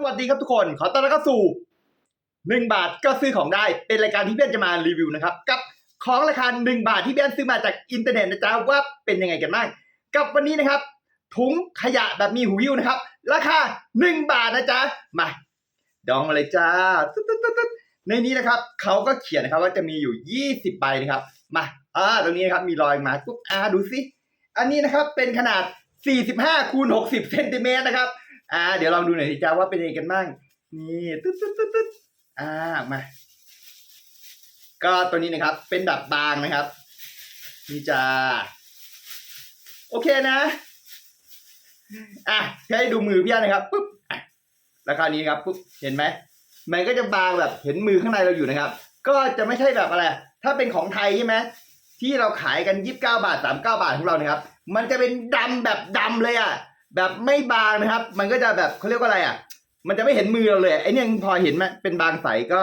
สวัสดีครับทุกคน ขอต้อนรับเข้าสู่หนึ่งบาทก็ซื้อของได้ เป็นรายการที่เบี้ยนจะมารีวิวนะครับ กับของราคาหนึ่งบาทที่เบี้ยนซื้อมาจากอินเทอร์เน็ตนะจ๊ะว่าเป็นยังไงกันบ้าง กับวันนี้นะครับ ถุงขยะแบบมีหูยิ้วนะครับ ราคาหนึ่งบาทนะจ๊ะ มา ดองมาเลยจ้า ในนี้นะครับเขาก็เขียนนะครับว่าจะมีอยู่20ใบนะครับ มา อ่า ตรงนี้นะครับมีรอยมาปุ๊บอ่าดูสิ อันนี้นะครับเป็นขนาด45คูณ60เซนติเมตรนะครับ อ่า เดี๋ยวลองดูหน่อยสิจ้าว่าเป็นยังไงกันบ้าง นี่ตึ๊ดตึ๊ดตึ๊ดตึ๊ดอ่า มา ก็ตัวนี้นะครับ เป็นแบบบางนะครับ นี่จ้า โอเคนะ อะให้ดูมือพี่อันะครับปุ๊บอะแล้วคานี้ครับปุ๊บ เห็นไหม มันก็จะบางแบบเห็นมือข้างในเราอยู่นะครับ ก็จะไม่ใช่แบบอะไร ถ้าเป็นของไทยใช่ไหมที่เราขายกันยี่สิบเก้าบาทสามเก้าบาทของเรานะครับ มันจะเป็นดำแบบดำเลยอะ แบบไม่บางนะครับ มันก็จะแบบเขาเรียกว่าอะไรอะ มันจะไม่เห็นมือเราเลยไอ้นี่พอเห็นไหมเป็นบางใสก็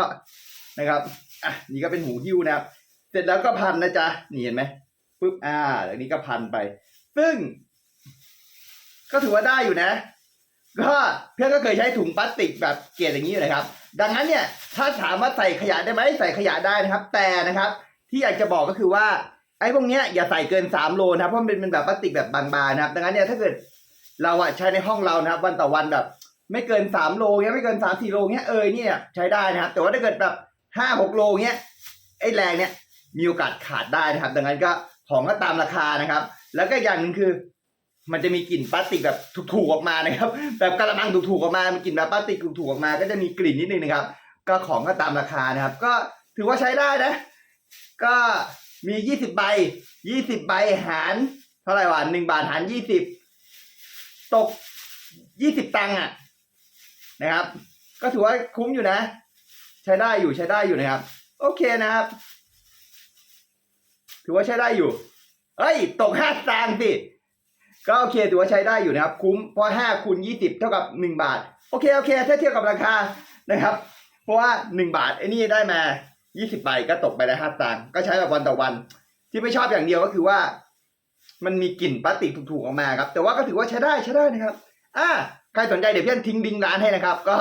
นะครับอะนี่ก็เป็นหูหิ้วนะครับ เสร็จแล้วก็พันนะจ๊ะนี่เห็นไหมปุ๊บอ่าอันนี้ก็พันไป ซึ่ง ก็ถือว่าได้อยู่นะ ก็เพื่อนก็เคยใช้ถุงพลาสติกแบบเกล็ดอย่างนี้อยู่นะครับ ดังนั้นเนี่ย ถ้าถามว่าใส่ขยะได้ไหมใส่ขยะได้นะครับ แต่นะครับ ที่อยากจะบอกก็คือว่าไอ้พวกเนี้ยอย่าใส่เกิน3โลนะครับเพราะมันเป็นแบบพลาสติกแบบบางๆนะครับ ดังนั้นเนี่ยถ้าเกิด เราอะใช้ในห้องเรานะครับ วันต่อวันแบบ ไม่เกิน3โลเงี้ยไม่เกิน3 4โลเงี้ยเออเนี่ยใช้ได้นะครับ แต่ว่าถ้าเกิดแบบ5 6โลเงี้ยไอ้แรงเนี่ยมีโอกาสขาดได้นะครับ ดังนั้นก็ของก็ตามราคานะครับ แล้วก็อย่างหนึงคือ มันจะมีกลิ่นพลาสติกแบบถูกๆออกมานะครับ แบบกระมังถูกๆออกมามันกลิ่นแบบพลาสติกถูกๆออกมา ก็จะมีกลิ่นนิดนึงนะครับ ก็ของก็ตามราคานะครับ ก็ถือว่าใช้ได้นะ ก็มียี่สิบใบยี่สิบใบหาร เท่าไหร่วะหนึ่งบาทหารยี่สิบ ตกยี่สิบตังค์อะนะครับ ก็ถือว่าคุ้มอยู่นะ ใช้ได้อยู่ใช้ได้อยู่นะครับ โอเคนะครับ ถือว่าใช้ได้อยู่ เอ้ย ตกห้าตังค์สิก็โอเคถือว่าใช้ได้อยู่นะครับ คุ้มเพราะห้าคูณยี่สิบเท่ากับหนึ่งบาท โอเคโอเคถ้าเทียบกับราคานะครับ เพราะว่าหนึ่งบาทไอ้นี่ได้มายี่สิบใบก็ตกไปได้ห้าตังค์ก็ใช้แบบวันต่อวัน ที่ไม่ชอบอย่างเดียวก็คือว่า มันมีกลิ่นพลาสติกถูกๆออกมาครับ แต่ว่าก็ถือว่าใช้ได้ใช้ได้นะครับ อ่าใครสนใจเดี๋ยวเพื่อนทิ้งดิงร้านให้นะครับ ก็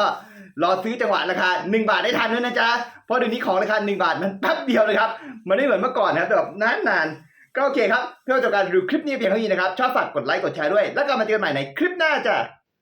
รอซื้อจังหวะราคาหนึ่งบาทได้ทันด้วยนะจ๊ะ เพราะเดี๋ยวนี้ของราคาหนึ่งบาทมันแป๊บเดียวเลยครับ มันไม่เหมือนเมื่อก่อนนะครับแต่แบบนานๆก็โอเคครับ เพื่อจบการรีวิวคลิปนี้เพียงเท่านี้นะครับ ชอบฝากกดไลค์กดแชร์ด้วย แล้วก็มาเจอกันใหม่ในคลิปหน้าจ้ะ